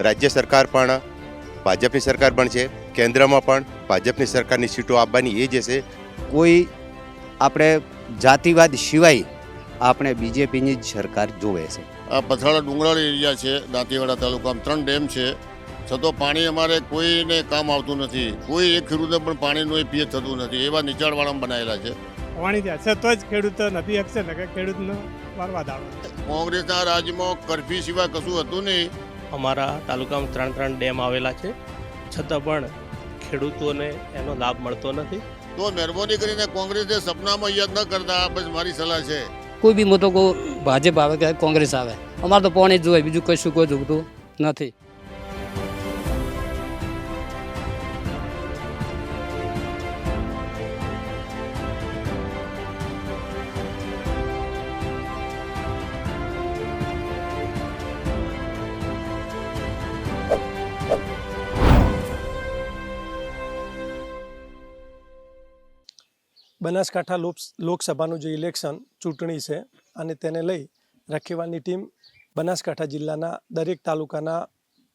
રાજ્ય સરકાર પણ ભાજપની સરકાર પણ છે કેન્દ્રમાં પણ ભાજપની સરકારની સીટો આપવાની એ જ હશે કોઈ આપણે જાતિવાદ સિવાય આપણે બીજેપીની જ સરકાર જોવે છે. આ પથરાળા ડુંગરાળ એરિયા છે દાંતીવાડા તાલુકામાં ત્રણ ડેમ છે. છતાં પાણી અમારે કોઈને કામ આવતું નથી. કોઈ એક ખેડૂતને પણ પાણીનું એ પિયત થતું નથી. એવા નીચાણવાળામાં બનાવેલા છે. પાણી હશે તો જ ખેડૂત નથી શકશે ને કે ખેડૂતનો બરબાદ આવે. કોંગ્રેસના રાજ્યમાં કરફ્યુ સિવાય કશું હતું નહીં. અમારા તાલુકામાં ત્રણ ત્રણ ડેમ આવેલા છે. છતાં પણ ખેડૂતોને એનો લાભ મળતો નથી. તો મહેરબાની કરીને કોંગ્રેસને સપનામાં યાદ ન કરતા બસ મારી સલાહ છે. કોઈ બી મોટો કહું ભાજપ આવે કે કોંગ્રેસ આવે અમારે તો પાણી જ જોઈએ બીજું કશું કોઈ જોગતું નથી. બનાસકાંઠા લોક લોકસભાનું જે ઇલેક્શન, ચૂંટણી છે, અને તેને લઈ રખેવાલની ટીમ બનાસકાંઠા જિલ્લાના દરેક તાલુકાના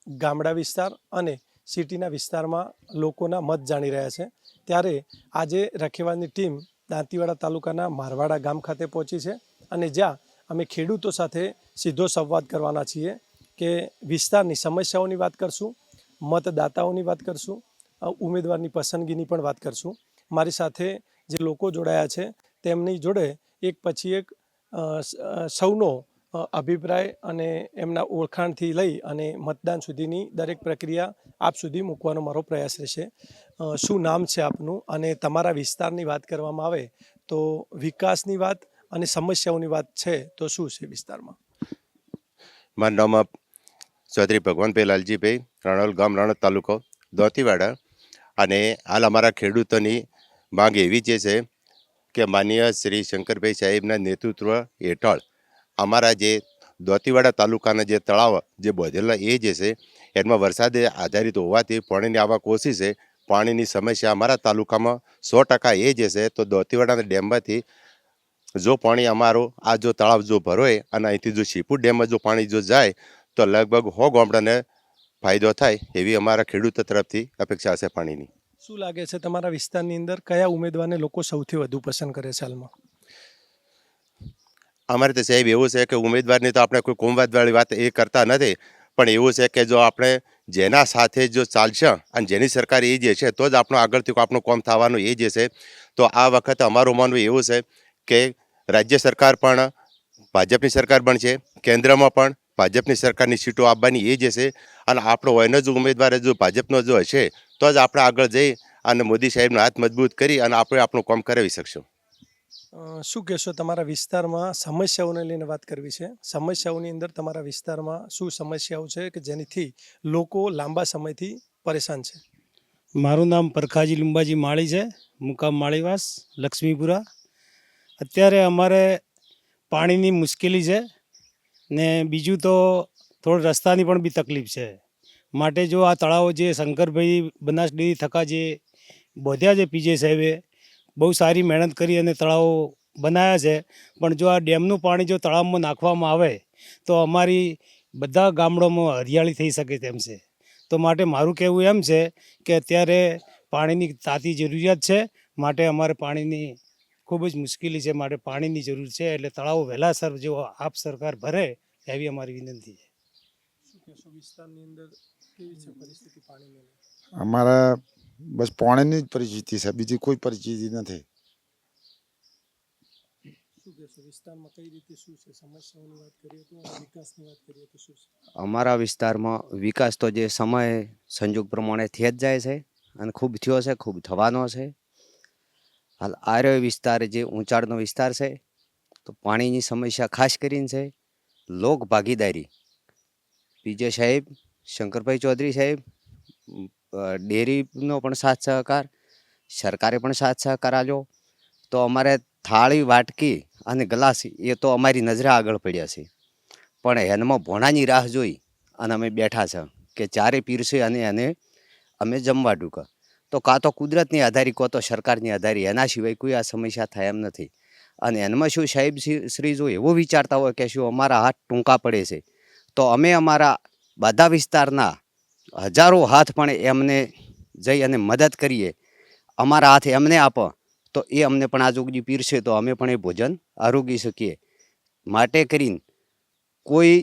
ગામડા વિસ્તાર અને સિટીના વિસ્તારમાં લોકોના મત જાણી રહ્યા છે. ત્યારે આજે રખેવાલની ટીમ દાંતીવાડા તાલુકાના મારવાડા ગામ ખાતે પહોંચી છે અને જ્યાં અમે ખેડૂતો સાથે સીધો સંવાદ કરવાના છીએ કે વિસ્તારની સમસ્યાઓની વાત કરશું, મતદાતાઓની વાત કરશું ઉમેદવારની પસંદગીની પણ વાત કરશું. મારી સાથે જે લોકો જોડાયા છે, તેમની જોડે એક પછી એક સૌનો અભિપ્રાય અને એમના ઓળખાણથી લઈ અને મતદાન સુધીની દરેક પ્રક્રિયા આપ સુધી મૂકવાનો મારો પ્રયાસ રહેશે. શું નામ છે આપનું અને તમારા વિસ્તારની વાત કરવામાં આવે તો વિકાસની વાત અને સમસ્યાઓની વાત છે તો શું છે વિસ્તારમાં? મારું નામ ચૌધરી ભગવાનભાઈ લાલજીભાઈ, રણોલ ગામ, રણોદ તાલુકો, દોતીવાડા અને હાલ અમારા ખેડૂતોની માંગ એવી જે છે કે માનીય શ્રી શંકરભાઈ સાહેબના નેતૃત્વ હેઠળ અમારા જે દોતીવાડા તાલુકાના જે તળાવ, જે બધેલા એ જે છે, એમાં વરસાદે આધારિત હોવાથી પાણીની આવક ઓછી છે. પાણીની સમસ્યા અમારા તાલુકામાં સો ટકા એ જે છે, તો દોતીવાડાના ડેમમાંથી જો પાણી અમારું, આ જો તળાવ જો ભરોય અને અહીંથી જો શીપુર ડેમમાં જો પાણી જો જાય, તો લગભગ હો ગામડાને ફાયદો થાય એવી અમારા ખેડૂતો તરફથી અપેક્ષા છે પાણીની. શું લાગે છે તમારા વિસ્તારની અંદર કયા ઉમેદવારને લોકો સૌથી વધુ પસંદ કરે છે હાલમાં? અમારે તો સાહેબ એવું છે કે ઉમેદવારની તો આપણે કોઈ કોમવાદવાળી વાત એ કરતા નથી, પણ એવું છે કે જો આપણે જેના સાથે જો ચાલશે અને જેની સરકાર એ જે છે તો જ આપણું આગળથી આપણું કોમ થવાનું એ જે છે. તો આ વખતે અમારું માનવું એવું છે કે રાજ્ય સરકાર પણ ભાજપની સરકાર બનશે કેન્દ્રમાં પણ ભાજપની સરકારની સીટો આપવાની એ જે છે. અને આપણો એનો જ ઉમેદવાર જો ભાજપનો જો હશે તો જ આપણે આગળ જઈ અને મોદી સાહેબનો હાથ મજબૂત કરી અને આપણે આપણું કામ કરાવી શકશું. શું કહેશો તમારા વિસ્તારમાં સમસ્યાઓને લઈને વાત કરવી છે? સમસ્યાઓની અંદર તમારા વિસ્તારમાં શું સમસ્યાઓ છે કે જેનીથી લોકો લાંબા સમયથી પરેશાન છે? મારું નામ પરખાજી લુંબાજી માળી છે. મુકામ માળીવાસ લક્ષ્મીપુરા. અત્યારે અમારે પાણીની મુશ્કેલી છે ને બીજું તો થોડું રસ્તાની પણ બી તકલીફ છે. માટે જો આ તળાવો જે શંકરભાઈ બનાસ ડેરી થકા જે બોધ્યા છે પીજે સાહેબે, બહુ સારી મહેનત કરી અને તળાવો બનાવ્યા છે. પણ જો આ ડેમનું પાણી જો તળાવમાં નાખવામાં આવે, તો અમારી બધા ગામડામાં હરિયાળી થઈ શકે તેમ છે. તો માટે મારું કહેવું એમ છે કે અત્યારે પાણીની તાતી જરૂરિયાત છે. માટે અમારે પાણીની ખૂબ જ મુશ્કેલી છે. માટે પાણીની જરૂર છે. એટલે તળાવો વહેલાસર જો આપ સરકાર ભરે, એવી અમારી વિનંતી છે. વિસ્તારની અંદર કેવી છે પરિસ્થિતિ પાણીને લઈને? અમારા બસ પાણીની જ પરિસ્થિતિ છે બીજી કોઈ પરિસ્થિતિ નથી. શું કહેશો વિસ્તારમાં કઈ રીતે શું છે? સમસ્યાઓની વાત કરીએ તો અને વિકાસની વાત કરીએ તો શું છે? અમારા વિસ્તારમાં વિકાસ તો જે સમય સંજોગ પ્રમાણે થઈ જ જાય છે અને ખૂબ થયો છે ખૂબ થવાનો છે. હાલ આર્ય વિસ્તાર જે ઊંચાણનો વિસ્તાર છે તો પાણીની સમસ્યા ખાસ કરીને છે લોક ભાગીદારી પીજે સાહેબ શંકરભાઈ ચૌધરી સાહેબ ડેરીનો પણ સાથ સહકાર, સરકારે પણ સાથ સહકાર આપ્યો. તો અમારે થાળી, વાટકી અને ગ્લાસ એ તો અમારી નજરે આગળ પડ્યા છે. પણ એનમાં ભોણાની રાહ જોઈ અને અમે બેઠા છે કે ચારે પીરસે અને એને અમે જમવા ડૂકા. તો કાં તો કુદરતની આધારી કાં તો સરકારની આધારી. એના સિવાય કોઈ આ સમસ્યા થાય એમ નથી. અને એનમાં શું સાહેબ શ્રી જો એવો વિચારતા હોય કે શું અમારા હાથ ટૂંકા પડે છે. તો અમે અમારા બધા વિસ્તારના હજારો હાથ પણ એમને જઈ અને મદદ કરીએ. અમારા હાથ એમને આપો, તો એ અમને પણ આજુગજી પીરશે, તો અમે પણ એ ભોજન આરોગી શકીએ. માટે કરીને કોઈ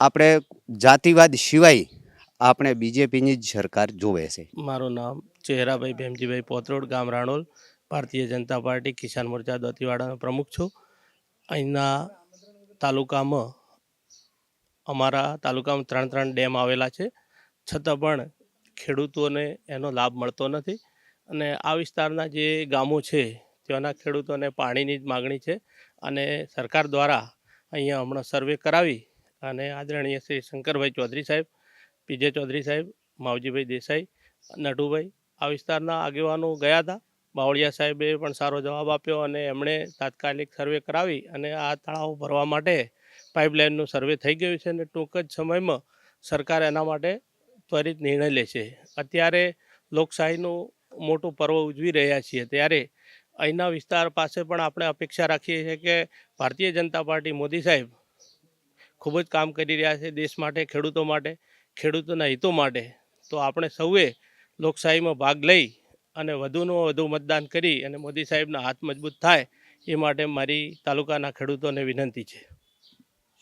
આપણે જાતિવાદ સિવાય આપણે બીજેપીની જ સરકાર જોવે છે. મારું નામ ચહેરાભાઈ ભેમજીભાઈ પોત્રોડ, ગામ રાણોલ, ભારતીય જનતા પાર્ટી, કિસાન મોરચા દતીવાડાનો પ્રમુખ છું. અહીંના તાલુકામાં અમારા તાલુકામાં ત્રણ ત્રણ ડેમ આવેલા છે. છતાં પણ ખેડૂતોને એનો લાભ મળતો નથી. અને આ વિસ્તારના જે ગામો છે, ત્યાંના ખેડૂતોને પાણીની જ માગણી છે. અને સરકાર દ્વારા અહીંયા હમણાં સર્વે કરાવી અને આદરણીય શ્રી શંકરભાઈ ચૌધરી સાહેબ, પીજે ચૌધરી સાહેબ, માવજીભાઈ દેસાઈ, નટુભાઈ આ વિસ્તારના આગેવાનો ગયા હતા. બાવળિયા સાહેબે પણ સારો જવાબ આપ્યો અને એમણે તાત્કાલિક સર્વે કરાવી અને આ તળાવ ભરવા માટે પાઇપલાઇનનું સર્વે થઈ ગયું છે અને ટૂંક જ સમયમાં સરકાર એના માટે ત્વરિત નિર્ણય લેશે. અત્યારે લોકશાહીનું મોટું પર્વ ઉજવી રહ્યા છીએ. ત્યારે અહીંના વિસ્તાર પાસે પણ આપણે અપેક્ષા રાખીએ છીએ કે ભારતીય જનતા પાર્ટી મોદી સાહેબ ખૂબ જ કામ કરી રહ્યા છે દેશ માટે, ખેડૂતો માટે, ખેડૂતોના હિતો માટે. તો આપણે સૌએ લોકશાહીમાં ભાગ લઈ અને વધુનું વધુ મતદાન કરી અને મોદી સાહેબના હાથ મજબૂત થાય એ માટે મારી તાલુકાના ખેડૂતોને વિનંતી છે.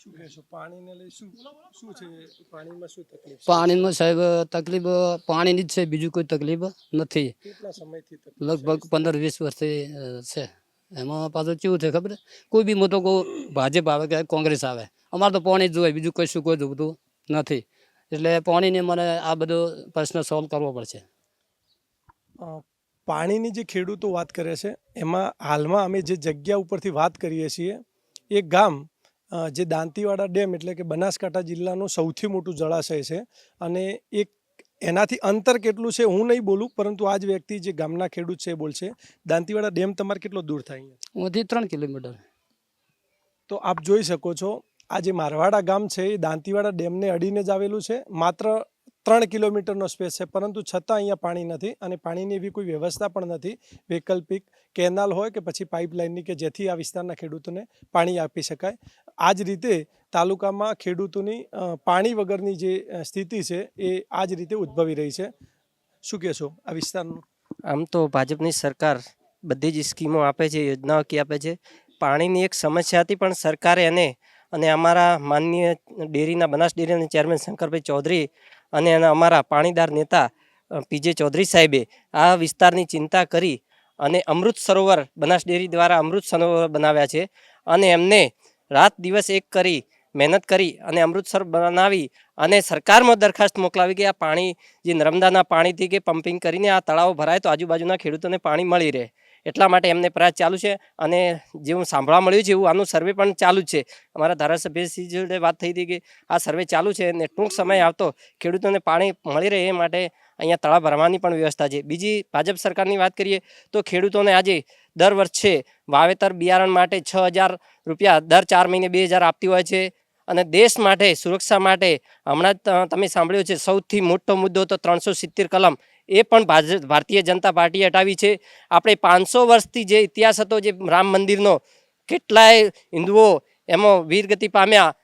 શું કહેશો? પાણીને લઈ શું શું છે પાણીમાં શું તકલીફ પાણીમાં સાહેબ તકલીફ પાણીની જ છે બીજું કોઈ તકલીફ નથી. કેટલા સમયથી લગભગ પંદર વીસ વર્ષથી છે. એમાં પાછું કેવું છે ખબર? કોઈ બી મોટો કોઈ ભાજપ આવે કે કોંગ્રેસ આવે અમારે તો પાણી જ જોઈએ બીજું કશું કોઈ જોતું નથી. એટલે પાણીને મને આ બધો પ્રશ્ન સોલ્વ કરવો પડશે. પાણીની જે ખેડૂતો વાત કરે છે એમાં હાલમાં અમે જે જગ્યા ઉપરથી વાત કરીએ છીએ એ ગામ જે દાંતીવાડા ડેમ એટલે કે બનાસકાંઠા જિલ્લાનું સૌથી મોટું જળાશય છે અને એક એનાથી અંતર કેટલું છે હું નહીં બોલું પરંતુ આ જ વ્યક્તિ જે ગામના ખેડૂત છે એ બોલશે દાંતીવાડા ડેમ તમારે કેટલો દૂર થાય અહીંથી ત્રણ કિલોમીટર. તો આપ જોઈ શકો છો આ જે મારવાડા ગામ છે એ દાંતીવાડા ડેમને અડીને જ આવેલું છે માત્ર ત્રણ કિલોમીટરનો સ્પેસ છે, પરંતુ છતાં અહીંયા પાણી નથી અને પાણીની એવી કોઈ વ્યવસ્થા પણ નથી. વૈકલ્પિક કેનાલ હોય કે પછી પાઇપલાઇનની કે જેથી આ વિસ્તારના ખેડૂતોને પાણી આપી શકાય. આ જ રીતે તાલુકામાં ખેડૂતોની પાણી વગરની જે સ્થિતિ છે એ આ જ રીતે ઉદ્ભવી રહી છે. શું કહેશો આ વિસ્તારનું? આમ તો ભાજપની સરકાર બધી જ સ્કીમો આપે છે, યોજનાઓ કી આપે છે. પાણીની એક સમસ્યા હતી, પણ સરકારે એને અને અમારા માનનીય ડેરીના બનાસ ડેરીના ચેરમેન શંકરભાઈ ચૌધરી અને એના અમારા પાણીદાર નેતા પીજે ચૌધરી સાહેબે આ વિસ્તારની ચિંતા કરી અને અમૃત સરોવર બનાસ ડેરી દ્વારા અમૃત સરોવર બનાવ્યા છે અને એમને રાત દિવસ એક કરી, મહેનત કરી અને અમૃતસર બનાવી અને સરકારમાં દરખાસ્ત મોકલાવી કે આ પાણી, જે નર્મદાના પાણીથી કે પમ્પિંગ કરીને આ તળાવો ભરાય તો આજુબાજુના ખેડૂતોને પાણી મળી રહે. એટલા માટે એમને પ્રયાસ ચાલુ છે અને જે હું સાંભળવા મળ્યું છે એવું આનું સર્વે પણ ચાલુ જ છે. અમારા ધારાસભ્યશ્રી જોડે વાત થઈ હતી કે આ સર્વે ચાલુ છે અને ટૂંક સમય આવતો ખેડૂતોને પાણી મળી રહે એ માટે અહીંયા તળાવ ભરવાની પણ વ્યવસ્થા છે. બીજી ભાજપ સરકારની વાત કરીએ તો ખેડૂતોને આજે દર વર્ષે વાવેતર બિયારણ માટે છ હજાર રૂપિયા દર ચાર મહિને બે હજાર આપતી હોય છે અને દેશ માટે સુરક્ષા માટે હમણાં જ તમે સાંભળ્યું છે સૌથી મોટો મુદ્દો તો ત્રણસો સિત્તેર કલમ એ પણ ભારતીય જનતા પાર્ટીએ હટાવી છે. આપણે પાંચસો વર્ષથી જે ઇતિહાસ હતો, જે રામ મંદિરનો, કેટલાય હિન્દુઓ એમાં વીરગતિ પામ્યા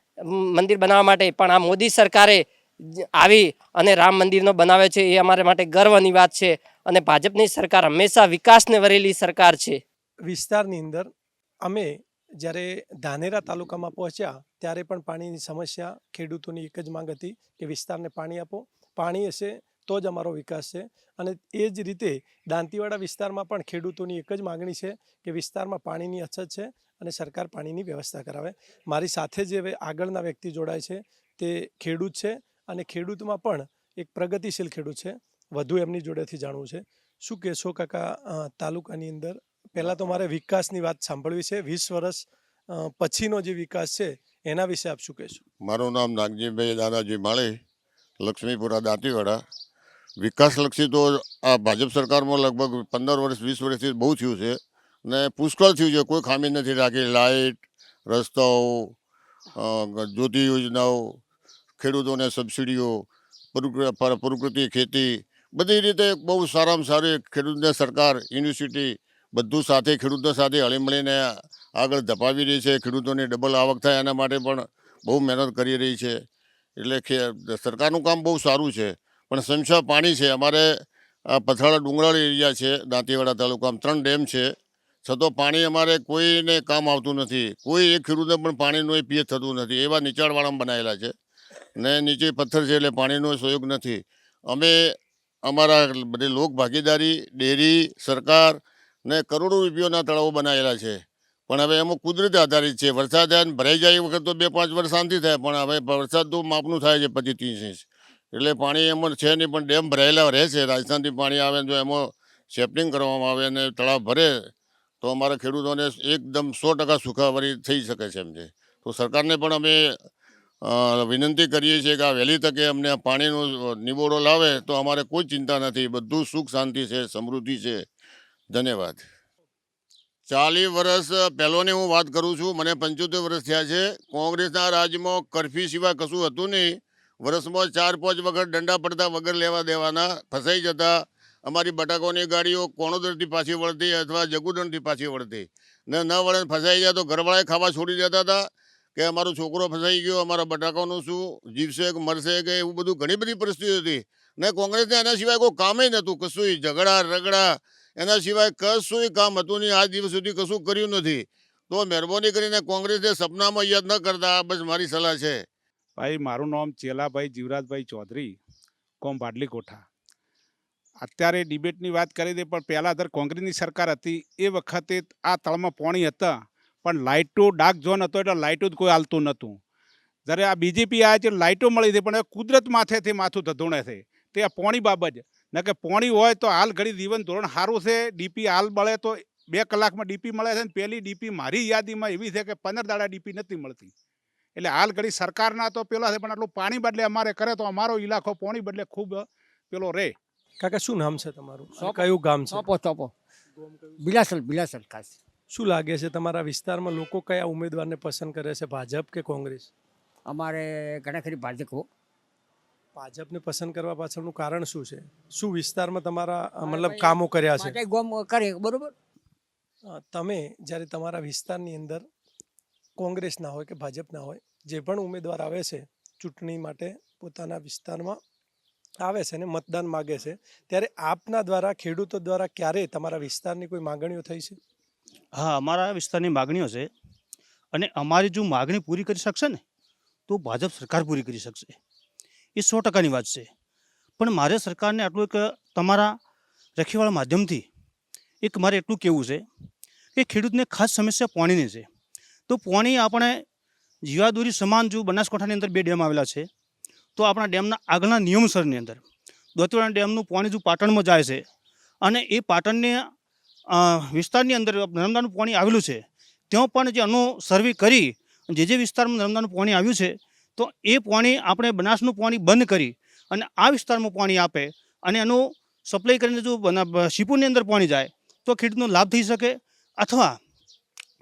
મંદિર બનાવવા માટે. પણ આ મોદી સરકારે આવી અને રામ મંદિરનો બનાવે છે, એ અમારા માટે ગર્વની વાત છે. અને ભાજપની સરકાર હંમેશા વિકાસને વરેલી સરકાર છે. વિસ્તારની અંદર અમે જ્યારે ધાનેરા તાલુકામાં પહોંચ્યા, ત્યારે પણ પાણીની સમસ્યા ખેડૂતોની એક જ માંગ હતી કે વિસ્તારને પાણી આપો. પાણી હશે તો જ અમારો વિકાસ છે. અને એ જ રીતે દાંતીવાડા વિસ્તારમાં પણ ખેડૂતોની એક જ માગણી છે કે વિસ્તારમાં પાણીની અછત છે અને સરકાર પાણીની વ્યવસ્થા કરાવે. મારી સાથે જે આગળના વ્યક્તિ જોડાય છે તે ખેડૂત છે અને ખેડૂતમાં પણ એક પ્રગતિશીલ ખેડૂત છે. વધુ એમની જોડેથી જાણવું છે. શું કહેશો કાકા તાલુકાની અંદર? પહેલાં તો મારે વિકાસની વાત સાંભળવી છે. વીસ વર્ષ પછીનો જે વિકાસ છે એના વિશે આપ શું કહેશો? મારું નામ નાગજીભાઈ દાદાજી માળી, લક્ષ્મીપુરા દાંતીવાડા. વિકાસલક્ષી તો આ ભાજપ સરકારમાં લગભગ પંદર વર્ષ, વીસ વર્ષથી બહુ થયું છે. ને પુષ્કળ થયું છે. કોઈ ખામી નથી રાખી. લાઇટ, રસ્તાઓ જ્યોતિ યોજનાઓ, ખેડૂતોને સબસિડીઓ, પ્રકૃતિ ખેતી, બધી રીતે બહુ સારામાં સારી ખેડૂતને સરકાર, યુનિવર્સિટી બધું સાથે ખેડૂતો સાથે હળીમળીને આગળ ધપાવી રહી છે. ખેડૂતોની ડબલ આવક થાય એના માટે પણ બહુ મહેનત કરી રહી છે. એટલે સરકારનું કામ બહુ સારું છે. પણ સંશા પાણી છે. અમારે આ પથરાળા ડુંગરાળ એરિયા છે, દાંતીવાડા તાલુકામાં ત્રણ ડેમ છે. છતાં પાણી અમારે કોઈને કામ આવતું નથી. કોઈ એક ખેડૂતને પણ પાણીનું એ પીએ થતું નથી. એવા નીચાણવાળામાં બનાવેલા છે. ને નીચે પથ્થર છે એટલે પાણીનો સહયોગ નથી. અમે અમારા બધી લોક ભાગીદારી, ડેરી, સરકાર ને કરોડો રૂપિયાના તળાવો બનાવેલા છે. પણ હવે એમાં કુદરત આધારિત છે. વરસાદ ભરાઈ જાય એ વખત તો બે પાંચ વર્ષ શાંતિ થાય. પણ હવે વરસાદ તો માપનું થાય છે પચીસ, ત્રીસ ઇંચ. એટલે પાણી એમાં છે નહીં, પણ ડેમ ભરાયેલા રહે છે. રાજસ્થાનથી પાણી આવે જો એમાં સેફ્ટિંગ કરવામાં આવે અને તળાવ ભરે, તો અમારા ખેડૂતોને એકદમ સો ટકા સુખાવારી થઈ શકે છે એમ છે. તો સરકારને પણ અમે વિનંતી કરીએ છીએ કે આ વહેલી તકે અમને પાણીનો નિબોડો લાવે, તો અમારે કોઈ ચિંતા નથી. બધું સુખ શાંતિ છે, સમૃદ્ધિ છે. ધન્યવાદ. ચાલીસ વર્ષ પહેલોની હું વાત કરું છું. મને પંચોતેર વર્ષ થયા છે. કોંગ્રેસના રાજમાં કરફ્યુ સિવાય કશું હતું નહીં. વર્ષમાં ચાર, પાંચ વખત દંડા પડતા વગર લેવા દેવાના, ફસાઈ જતા, અમારી બટાકોની ગાડીઓ કોણોદરથી પાછી વળતી અથવા જગુદણથી પાછી વળતી. ને, ન વળે, ફસાઈ જાય તો ઘરવાળાએ ખાવા છોડી દેતા હતા કે અમારો છોકરો ફસાઈ ગયો, અમારા બટાકાનું શું, જીવશે કે મરશે કે એવું બધું ઘણી બધી પરિસ્થિતિ હતી. ને કોંગ્રેસને એના સિવાય કોઈ કામે નહોતું, કશુંય ઝઘડા, રગડા, એના સિવાય કશુંય કામ હતું નહીં. આજ દિવસ સુધી કશું કર્યું નથી. તો મહેરબાની કરીને કોંગ્રેસને સપનામાં યાદ ન કરતા બસ મારી સલાહ છે. ભાઈ, મારું નામ ચેલાભાઈ જીવરાજભાઈ ચૌધરી, કોમ ભાડલી કોઠા અત્યારે ડિબેટની વાત કરી દે, પણ પહેલાં દર કોંગ્રેસની સરકાર હતી. એ વખતે આ તળમાં પાણી હતા, પણ લાઇટો, ડાર્ક ઝોન હતો એટલે લાઇટો જ કોઈ હાલતું નહોતું. જ્યારે આ બીજેપી આવે છે, લાઇટો મળી હતી પણ કુદરત માથેથી માથું ધધોણે છે. તે આ પોણી બાબત ન કે પોણી હોય તો હાલ ઘડી જીવન ધોરણ સારું છે, ડીપી હાલ મળે તો બે કલાકમાં ડીપી મળે છે ને પહેલી ડીપી મારી યાદીમાં એવી છે કે પંદર દાડા ડીપી નથી મળતી. એટલે હાલ ઘડી સરકારના તો પેલા છે પણ આટલું પાણી બદલે અમારે કરે તો અમારો ઇલાકો પાણી બદલે ખૂબ પેલો રહે કાકા શું નામ છે તમારું? કયું ગામ છે? ચોપો ચોપો બિલાસલ બિલાસલ ખાસ. શું લાગે છે તમારા વિસ્તારમાં લોકો કયા ઉમેદવારને પસંદ કરે છે ભાજપ કે કોંગ્રેસ? અમારે ઘણા ખરી ભાજપ ભાજપને પસંદ કરવા પાછળનું કારણ શું છે? શું વિસ્તારમાં તમારા મતલબ કામો કર્યા છે? ગોમ કરે બરોબર? તમે જ્યારે તમારા વિસ્તારની અંદર કોંગ્રેસ ના હોય કે ભાજપના હોય, જે પણ ઉમેદવાર આવે છે ચૂંટણી માટે પોતાના વિસ્તારમાં આવે છે અને મતદાન માગે છે, ત્યારે આપના દ્વારા, ખેડૂતો દ્વારા ક્યારે તમારા વિસ્તારની કોઈ માંગણીઓ થઈ છે? હા, અમારા વિસ્તારની માગણીઓ છે અને અમારી જો માગણી પૂરી કરી શકશે ને, તો ભાજપ સરકાર પૂરી કરી શકશે. એ સો ટકાની વાત છે. પણ મારે સરકારને આટલું એક તમારા રખીવાળા માધ્યમથી એક મારે એટલું કહેવું છે કે ખેડૂતને ખાસ સમસ્યા પાણીની છે. તો પોણી આપણે જીવાદોરી સમાન જો બનાસકાંઠાની અંદર બે ડેમ આવેલા છે, તો આપણા ડેમના આગળના નિયમસરની અંદર દોતીવાડા ડેમનું પાણી જો પાટણમાં જાય છે અને એ પાટણને વિસ્તારની અંદર નર્મદાનું પાણી આવેલું છે, ત્યાં પણ જે આનો સર્વે કરી, જે જે વિસ્તારમાં નર્મદાનું પાણી આવ્યું છે, તો એ પાણી આપણે બનાસનું પાણી બંધ કરી અને આ વિસ્તારમાં પાણી આપે અને એનું સપ્લાય કરીને જો શીપુરની અંદર પાણી જાય, તો ખેડૂતનો લાભ થઈ શકે અથવા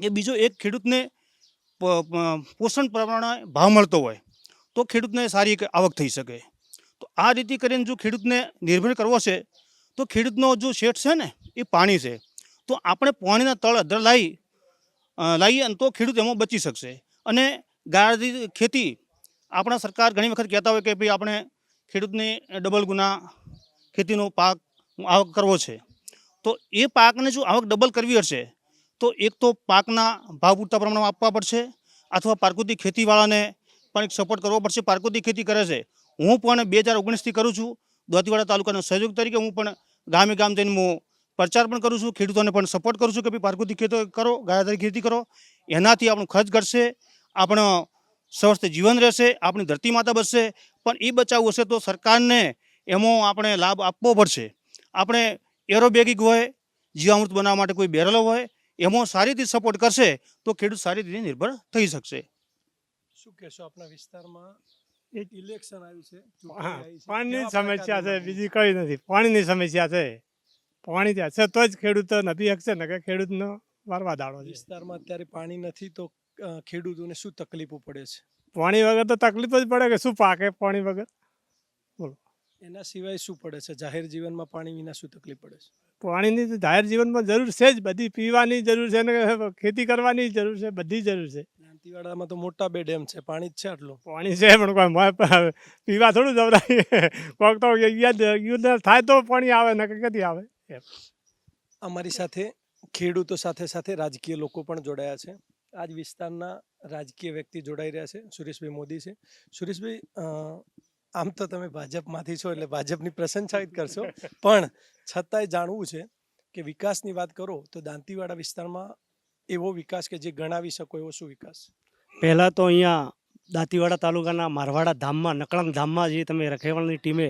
એ બીજો એક ખેડૂતને પોષણ પ્રમાણે ભાવ મળતો હોય, તો ખેડૂતને સારી આવક થઈ શકે. તો આ રીતે કરીને જો ખેડૂતને નિર્ભર કરવો છે, તો ખેડૂતનો જો શેઠ છે ને, એ પાણી છે. તો આપણે પાણીના તળ અધર લાવી લાવીએ અને તો ખેડૂત એમાં બચી શકશે. અને ગાળાથી ખેતી આપણા સરકાર ઘણી વખત કહેતા હોય કે ભાઈ આપણે ખેડૂતને ડબલ ગુના ખેતીનો પાક આવક કરવો છે. તો એ પાકને જો આવક ડબલ કરવી હશે તો એક તો પાકના ભાવ પૂરતા પ્રમાણમાં આપવા પડશે અથવા પ્રાકૃતિક ખેતીવાળાને પણ એક સપોર્ટ કરવો પડશે. પ્રાકૃતિક ખેતી કરે છે. હું પણ બે હજાર ઓગણીસથી કરું છું. દોતીવાડા તાલુકાના સહયોગ તરીકે હું પણ ગામે ગામ જઈને હું પ્રચાર પણ કરું છું. ખેડૂતોને પણ સપોર્ટ કરું છું કે ભાઈ પ્રાકૃતિક ખેતી કરો ગાયાધારી ખેતી કરો. એનાથી આપણો ખર્ચ ઘટશે, આપણો સ્વસ્થ જીવન રહેશે, આપણી ધરતી માતા બચશે પણ એ બચાવવું હશે તો સરકારને એમાં આપણે લાભ આપવો પડશે. આપણે એરોબેગિક હોય, જીવામૃત બનાવવા માટે કોઈ બેરલો હોય એમાં સારી રીતે સપોર્ટ કરશે તો ખેડૂત સારી રીતે નિર્ભર થઈ શકશે. શું કહેશો આપણા વિસ્તારમાં એક ઇલેક્શન આવ્યું છે? પાણીની સમસ્યા છે બીજી કઈ નથી. પાણીની સમસ્યા છે. પાણી ત્યાં છે તો જ ખેડૂતો નથી શકશે ને કે ખેડૂતનો વારવા દાડો વિસ્તારમાં અત્યારે પાણી નથી તો ખેડૂતોને શું તકલીફો પડે છે? પાણી વગર તો તકલીફ જ પડે કે શું પાકે પાણી વગર? બોલો. એના સિવાય શું પડે છે? જાહેર જીવનમાં પાણી વિના શું તકલીફ પડે છે? પાણીની તો જાહેર જીવનમાં જરૂર છે જ. બધી પીવાની જરૂર છે ને ખેતી કરવાની જરૂર છે બધી જરૂર છે. દાંતીવાડામાં તો મોટા બે ડેમ છે પાણી જ છે આટલું. પાણી છે પણ કોઈ પીવા થોડું જવરાય કોક તો યુદ્ધ થાય તો પાણી આવે ને કદી આવે? અમારી સાથે ખેડૂતો સાથે સાથે રાજકીય લોકો પણ જોડાયા છે. આજ વિસ્તારના રાજકીય વ્યક્તિ જોડાઈ રહ્યા છે. સુરેશભાઈ મોદી છે. સુરેશભાઈ આમ તો તમે ભાજપમાંથી છો એટલે ભાજપની પ્રશંસા જ કરશો. પણ છતાંય જાણવું છે કે વિકાસની વાત કરો તો દાંતીવાડા વિસ્તારમાં એવો વિકાસ કે જે ગણાવી શકો એવો શું વિકાસ? પહેલાં તો અહીંયા દાંતીવાડા તાલુકાના મારવાડા ધામમાં નકળંગ ધામમાં જે તમે રખેવાળની ટીમે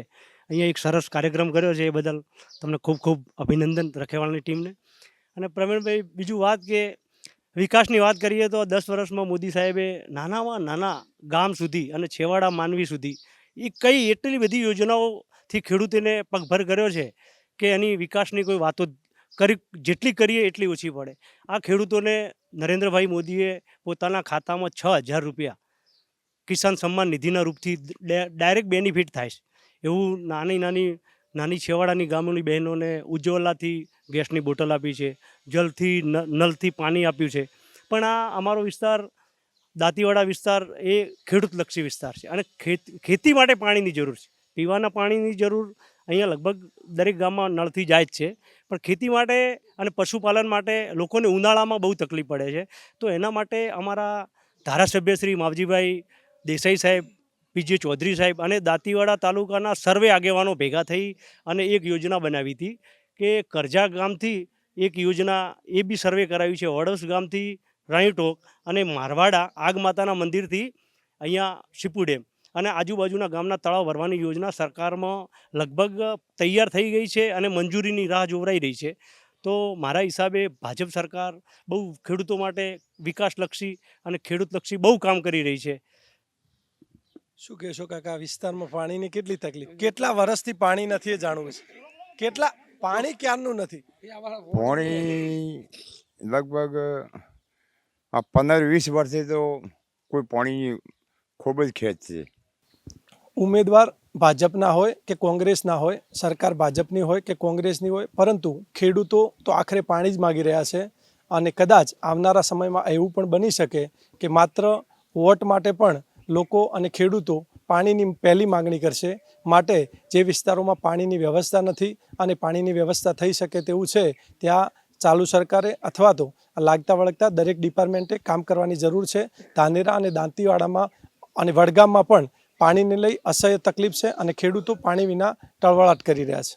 અહીંયા એક સરસ કાર્યક્રમ કર્યો છે એ બદલ તમને ખૂબ ખૂબ અભિનંદન રખેવાળની ટીમને. અને પ્રવીણભાઈ, બીજું વાત કે વિકાસની વાત કરીએ તો દસ વર્ષમાં મોદી સાહેબે નાનામાં નાના ગામ સુધી અને છેવાડા માનવી સુધી એ કઈ એટલી બધી યોજનાઓથી ખેડૂતોને પગભર કર્યો છે કે એની વિકાસની કોઈ વાતો કરી, જેટલી કરીએ એટલી ઓછી પડે. આ ખેડૂતોને નરેન્દ્રભાઈ મોદીએ પોતાના ખાતામાં છ હજાર રૂપિયા કિસાન સન્માન નિધિના રૂપથી ડાયરેક્ટ બેનિફિટ થાય છે. એવું નાની નાની નાની છેવાડાની ગામોની બહેનોને ઉજ્જવલાથી ગેસની બોટલ આપી છે, જલથી નલથી પાણી આપ્યું છે. પણ આ અમારો વિસ્તાર દાંતીવાડા વિસ્તાર એ ખેડૂતલક્ષી વિસ્તાર છે. અને ખેત માટે પાણીની જરૂર છે. પીવાના પાણીની જરૂર અહીંયા લગભગ દરેક ગામમાં નળથી જાય જ છે. પણ ખેતી માટે અને પશુપાલન માટે લોકોને ઉનાળામાં બહુ તકલીફ પડે છે. તો એના માટે અમારા ધારાસભ્ય શ્રી માવજીભાઈ દેસાઈ સાહેબ, પીજે ચૌધરી સાહેબ અને દાંતીવાડા તાલુકાના સર્વે આગેવાનો ભેગા થઈ અને એક યોજના બનાવી હતી કે કરજા ગામથી એક યોજના એ બી સર્વે કરાવી છે. વડસ ગામથી રાણીટોક અને મારવાડા આગ માતાના મંદિરથી અહીંયા શિપુ ડેમ. અને આજુબાજુના ગામના તળાવ ભરવાની યોજના સરકારમાં લગભગ તૈયાર થઈ ગઈ છે અને મંજૂરીની રાહ જોવરાઈ રહી છે. તો મારા હિસાબે ભાજપ સરકાર બહુ ખેડૂતો માટે વિકાસલક્ષી અને ખેડૂતલક્ષી બહુ કામ કરી રહી છે. શું કહેશો કાકા વિસ્તારમાં પાણીની કેટલી તકલીફ? કેટલા વર્ષથી પાણી નથી એ જાણવું છે? કેટલા પાણી ક્યારનું નથી? પાણી લગભગ આ પંદર વીસ વર્ષથી તો કોઈ પાણી ખૂબ જ ખેંચ છે. ઉમેદવાર ભાજપના હોય કે કોંગ્રેસના હોય, સરકાર ભાજપની હોય કે કોંગ્રેસની હોય, પરંતુ ખેડૂતો તો આખરે પાણી જ માગી રહ્યા છે અને કદાચ આવનારા સમયમાં એવું પણ બની શકે કે માત્ર વોટ માટે પણ લોકો અને ખેડૂતો પાણીની પહેલી માગણી કરશે. માટે જે વિસ્તારોમાં પાણીની વ્યવસ્થા નથી અને પાણીની વ્યવસ્થા થઈ શકે તેવું છે, ત્યાં ચાલુ સરકારે અથવા તો લાગતા વળગતા દરેક ડિપાર્ટમેન્ટે કામ કરવાની જરૂર છે. ધાનેરા અને દાંતીવાડામાં અને વડગામમાં પણ પાણીને લઈ અસહ્ય તકલીફ છે અને ખેડૂતો પાણી વિના ટળવળાટ કરી રહ્યા છે.